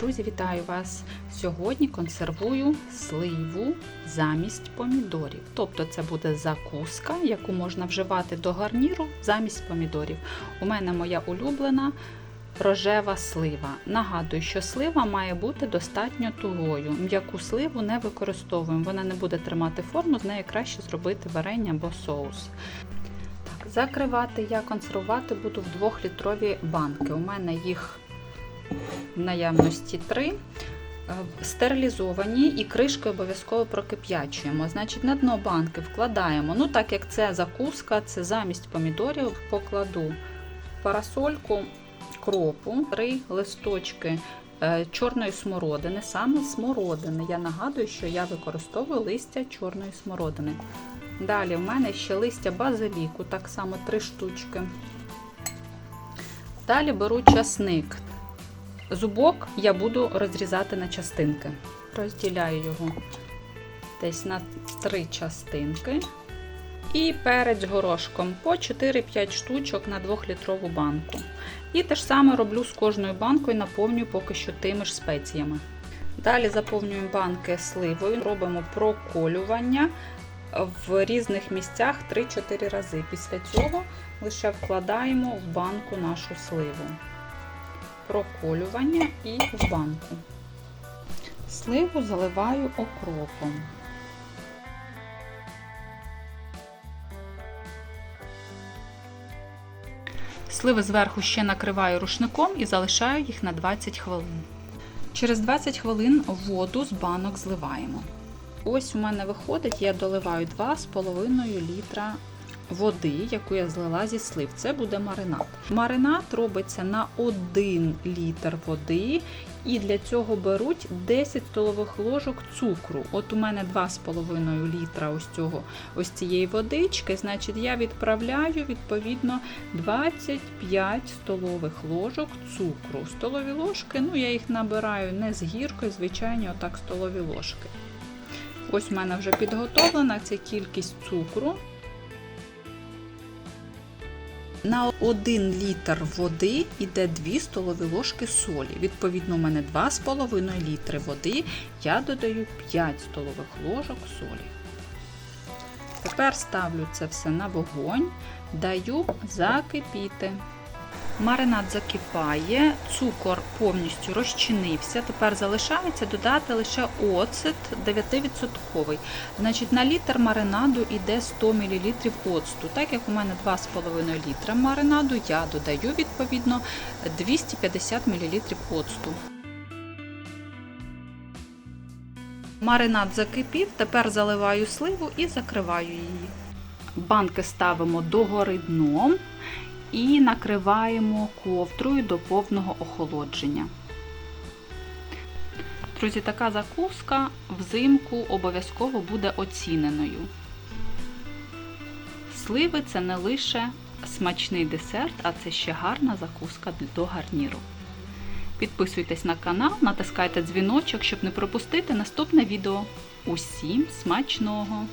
Друзі, вітаю вас! Сьогодні консервую сливу замість помідорів. Тобто це буде закуска, яку можна вживати до гарніру замість помідорів. У мене моя улюблена рожева слива. Нагадую, що слива має бути достатньо тугою. М'яку сливу не використовуємо, вона не буде тримати форму, з нею краще зробити варення або соус. Так, Закривати я консервувати буду в 2-літрові банки. У мене їх в наявності 3. Стерилізовані і кришки обов'язково прокип'ячуємо. Значить, на дно банки вкладаємо. Ну, так як це закуска, це замість помідорів, покладу парасольку кропу, три листочки е, чорної смородини, саме смородини. Я нагадую, що я використовую листя чорної смородини. Далі в мене ще листя базиліку, так само три штучки. Далі беру часник. Зубок я буду розрізати на частинки. Розділяю його десь на три частинки. І перець горошком по 4-5 штучок на 2-літрову банку. І те ж саме роблю з кожною банкою, наповнюю поки що тими ж спеціями. Далі заповнюємо банки сливою, робимо проколювання в різних місцях 3-4 рази. Після цього лише вкладаємо в банку нашу сливу. Проколювання і в банку. Сливу заливаю окропом. Сливи зверху ще накриваю рушником і залишаю їх на 20 хвилин. Через 20 хвилин воду з банок зливаємо. Ось у мене виходить, я доливаю 2,5 літра води, яку я злила зі слив. Це буде маринад. Маринад робиться на 1 літр води, і для цього беруть 10 столових ложок цукру. От у мене 2,5 літра ось цього ось цієї водички, значить я відправляю відповідно 25 столових ложок цукру. Столові ложки, ну я їх набираю не з гіркою, звичайно, отак столові ложки. Ось у мене вже підготовлена ця кількість цукру. На 1 літр води йде 2 столові ложки солі. Відповідно, у мене 2,5 літри води, я додаю 5 столових ложок солі. Тепер ставлю це все на вогонь, даю закипіти. Маринад закипає, цукор повністю розчинився. Тепер залишається додати лише оцет 9%. Значить, на літр маринаду йде 100 мл оцту. Так як у мене 2,5 літра маринаду, я додаю відповідно 250 мл оцту. Маринад закипів, тепер заливаю сливу і закриваю її. Банки ставимо догори дном і накриваємо ковдрою до повного охолодження. Друзі, така закуска взимку обов'язково буде оціненою. Сливи це не лише смачний десерт, а це ще гарна закуска до гарніру. Підписуйтесь на канал, натискайте дзвіночок, щоб не пропустити наступне відео. Усім смачного!